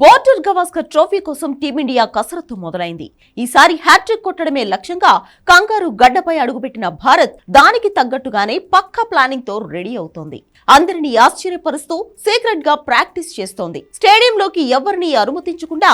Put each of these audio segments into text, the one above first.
Border Gavaskar trophy కోసం team India కసరత్తు మొదలైంది. ఈసారి హ్యాట్రిక్ కొట్టడమే లక్ష్యంగా కంగారు గడ్డపై అడుగుపెట్టిన భారత్ దానికి తగ్గట్టుగానే పక్కా ప్లానింగ్తో రెడీ అవుతోంది. అందరినీ ఆశ్చర్యపరుస్తూ సీక్రెట్గా ప్రాక్టీస్ చేస్తోంది. స్టేడియంలోకి ఎవరిని అనుమతించకుండా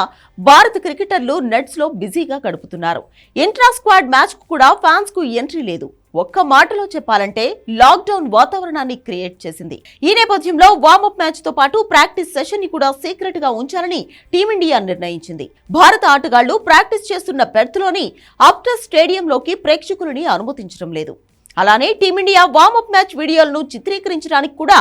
భారత క్రికెటర్లు నెట్స్లో బిజీగా గడుపుతున్నారు. ఇంట్రా స్క్వాడ్ మ్యాచ్కు కూడా ఫ్యాన్స్కు ఎంట్రీ లేదు. ఒక్క మాటలో చెప్పాలంటే లాక్డౌన్ వాతావరణాన్ని క్రియేట్ చేసింది. ఈ నేపథ్యంలో వార్మప్ మ్యాచ్తో పాటు ప్రాక్టీస్ సెషన్ని కూడా సీక్రెట్గా ఉంచాలని టీమిండియా నిర్ణయించింది. భారత ఆటగాళ్ళు ప్రాక్టీస్ చేస్తున్న పెర్త్లోని అప్టర్ స్టేడియంలోకి ప్రేక్షకులని అనుమతించడం లేదు. అలానే టీమిండియా వార్మప్ మ్యాచ్ వీడియోలను చిత్రీకరించడానికి కూడా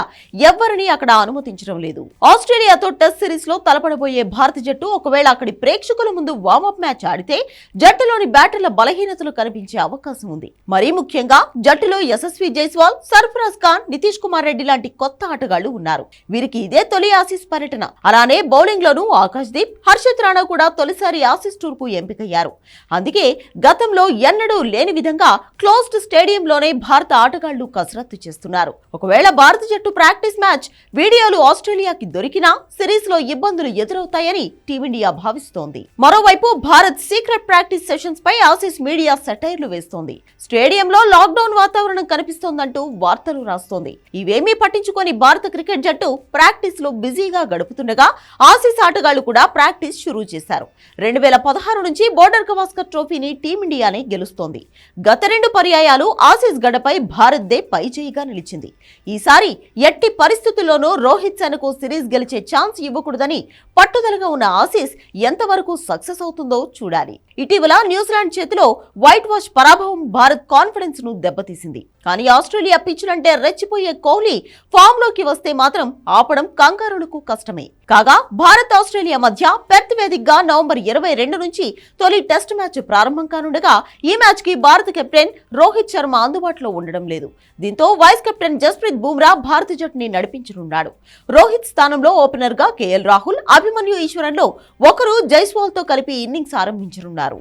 ఎవ్వరిని అక్కడ అనుమతించడం లేదు. ఆస్ట్రేలియాతో టెస్ట్ సిరీస్లో తలపడబోయే భారత జట్టు ఒకవేళ అక్కడి ప్రేక్షకుల ముందు వార్మప్ మ్యాచ్ ఆడితే జట్టులోని బ్యాటర్ల బలహీనతలు కనిపించే అవకాశం ఉంది. మరీ ముఖ్యంగా జట్టులో యశస్వి జైస్వాల్ సర్ఫరాజ్ ఖాన్ నితీష్ కుమార్ రెడ్డి లాంటి కొత్త ఆటగాళ్ళు ఉన్నారు. వీరికి ఇదే తొలి ఆసీస్ పర్యటన. అలానే బౌలింగ్ లోనూ ఆకాష్ దీప్ హర్షిత్ రాణా కూడా తొలిసారి ఆసీస్ టూర్కు ఎంపికయ్యారు. అందుకే గతంలో ఎన్నడూ లేని విధంగా క్లోజ్డ్ స్టేడియంలోనే భారత ఆటగాళ్ళు కసరత్తు చేస్తున్నారు. ఒకవేళ భారత జట్టు ప్రాక్టీస్ మ్యాచ్ వీడియోలు ఆస్ట్రేలియాకి దొరికినా సిరీస్లో ఇబ్బందులు ఎదురవుతాయని టీమిండియా భావిస్తోంది. మరోవైపు భారత్ సీక్రెట్ ప్రాక్టీస్ సెషన్స్ పై ఆసీస్ మీడియా సెటైర్లు వేస్తోంది. స్టేడియంలో లాక్డౌన్ వాతావరణం కనిపిస్తోందంటూ వార్తలు రాస్తోంది. ఇవేమీ పట్టించుకొని భారత క్రికెట్ జట్టు ప్రాక్టీస్లో బిజీగా గడుపుతుండగా ఆసీస్ ఆటగాళ్ళు కూడా ప్రాక్టీస్ షురూ చేశారు. రెండు వేల పదహారు నుంచి బోర్డర్ గవాస్కర్ ట్రోఫీని టీమిండియానే గెలుస్తోంది. గత రెండు పర్యాయాలు ఆసీస్ గడపై భారత్ దే పైచేయిగా నిలిచింది. ఈసారి ఎట్టి పరిస్థితుల్లోనూ రోహిత్ సేనకు సిరీస్ గెలిచే ఛాన్స్ ఇవ్వకూడదని పట్టుదలగా ఉన్న ఆసీస్ ఎంతవరకు సక్సెస్ అవుతుందో చూడాలి. ఇటీవల న్యూజిలాండ్ చేతిలో వైట్ వాష్ పరాభవం భారత్ కాన్ఫిడెన్స్ను దెబ్బతీసింది. కానీ ఆస్ట్రేలియా పిచ్చులంటే రెచ్చిపోయే కోహ్లీ ఫామ్లోకి వస్తే మాత్రం ఆపడం కంగారులకు కష్టమే. కాగా భారత్ ఆస్ట్రేలియా మధ్య పెర్త్ వేదికగా నవంబర్ ఇరవై రెండు నుంచి తొలి టెస్ట్ మ్యాచ్ ప్రారంభం కానుండగా ఈ మ్యాచ్కి భారత కెప్టెన్ రోహిత్ శర్మ అందుబాటులో ఉండడం లేదు. దీంతో వైస్ కెప్టెన్ జస్ప్రీత్ బుమ్రా భారత జట్టుని నడిపించనున్నాడు. రోహిత్ స్థానంలో ఓపెనర్గా కేఎల్ రాహుల్ అభిమన్యు ఈశ్వరన్లో ఒకరు జైస్వాల్తో కలిపి ఇన్నింగ్స్ ఆరంభించనున్నారు.